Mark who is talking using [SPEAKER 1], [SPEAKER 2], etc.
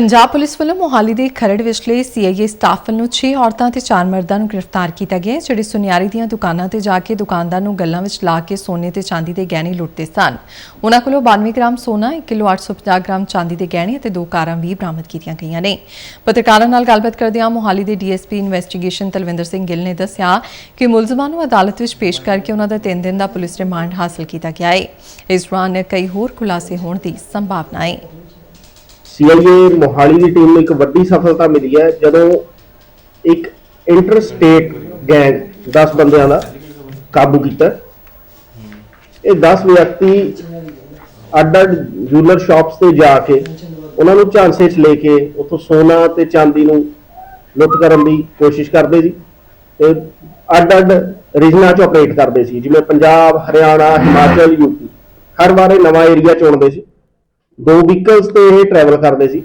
[SPEAKER 1] Punjab police ਵੱਲੋਂ ਮੋਹਾਲੀ ਦੇ ਖਰੜ ਵਿਚਲੇ ਸੀਆਈਏ ਸਟਾਫ ਵੱਲੋਂ 6 ਔਰਤਾਂ ਤੇ 4 ਮਰਦਾਂ ਨੂੰ ਗ੍ਰਿਫਤਾਰ ਕੀਤਾ ਗਿਆ ਹੈ, ਜਿਹੜੇ ਸੁਨਿਆਰੀ ਦੀਆਂ ਦੁਕਾਨਾਂ ਤੇ ਜਾ ਕੇ ਦੁਕਾਨਦਾਰ ਨੂੰ ਗੱਲਾਂ ਵਿੱਚ ਲਾ ਕੇ ਸੋਨੇ ਤੇ ਚਾਂਦੀ ਦੇ ਗਹਿਣੇ ਲੁੱਟਦੇ ਸਨ। ਉਹਨਾਂ ਕੋਲੋਂ 92 ਗ੍ਰਾਮ ਸੋਨਾ 1 ਕਿਲੋ 850 ਗ੍ਰਾਮ ਚਾਂਦੀ ਦੇ ਗਹਿਣੇ ਅਤੇ ਦੋ ਕਾਰਾਂ ਵੀ ਬਰਾਮਦ ਕੀਤੀਆਂ ਗਈਆਂ ਨੇ। ਪੱਤਰਕਾਰਾਂ ਨਾਲ ਗੱਲਬਾਤ ਕਰਦਿਆਂ ਮੋਹਾਲੀ ਦੇ ਡੀਐਸਪੀ ਇਨਵੈਸਟੀਗੇਸ਼ਨ ਤਲਵਿੰਦਰ ਸਿੰਘ ਗਿੱਲ ਨੇ ਦੱਸਿਆ ਕਿ ਮੁਲਜ਼ਮਾਂ ਨੂੰ ਅਦਾਲਤ ਵਿੱਚ ਪੇਸ਼ ਕਰਕੇ ਉਹਨਾਂ ਦਾ 3 ਦਿਨ ਦਾ ਪੁਲਿਸ ਰਿਮਾਂਡ ਹਾਸਲ ਕੀਤਾ ਗਿਆ ਹੈ। ਇਸ ਦੌਰਾਨ ਕਈ ਹੋਰ ਖੁਲਾਸੇ ਹੋਣ ਦੀ ਸੰਭਾਵਨਾ ਹੈ।
[SPEAKER 2] ਸੀਆਈਏ ਮੋਹਾਲੀ ਦੀ ਟੀਮ ਨੂੰ ਇੱਕ ਵੱਡੀ ਸਫਲਤਾ ਮਿਲੀ ਹੈ, ਜਦੋਂ ਇੱਕ ਇੰਟਰ ਸਟੇਟ ਗੈਂਗ 10 ਬੰਦਿਆਂ ਦਾ ਕਾਬੂ ਕੀਤਾ। ਇਹ 10 ਵਿਅਕਤੀ ਅੱਡ-ਅੱਡ ਜੁਐਲਰ ਸ਼ਾਪਸ ਤੇ ਜਾ ਕੇ ਉਹਨਾਂ ਨੂੰ ਝਾਂਸੇ 'ਚ ਲੈ ਕੇ ਉੱਥੋਂ ਸੋਨਾ ਤੇ ਚਾਂਦੀ ਨੂੰ ਲੁੱਟ ਕਰਨ ਦੀ ਕੋਸ਼ਿਸ਼ ਕਰਦੇ ਸੀ ਤੇ ਅੱਡ-ਅੱਡ ਰੀਜਨਾਂ 'ਚ ਆਪਰੇਟ ਕਰਦੇ ਸੀ, ਜਿਵੇਂ ਪੰਜਾਬ, ਹਰਿਆਣਾ, ਹਿਮਾਚਲ ਯੂਪੀ ਹਰ ਵਾਰ ਇਹ ਨਵਾਂ ਏਰੀਆ ਚੁਣਦੇ ਸੀ। ਦੋ ਵਹੀਕਲਸ ਤੇ ਇਹ ਟਰੈਵਲ ਕਰਦੇ ਸੀ।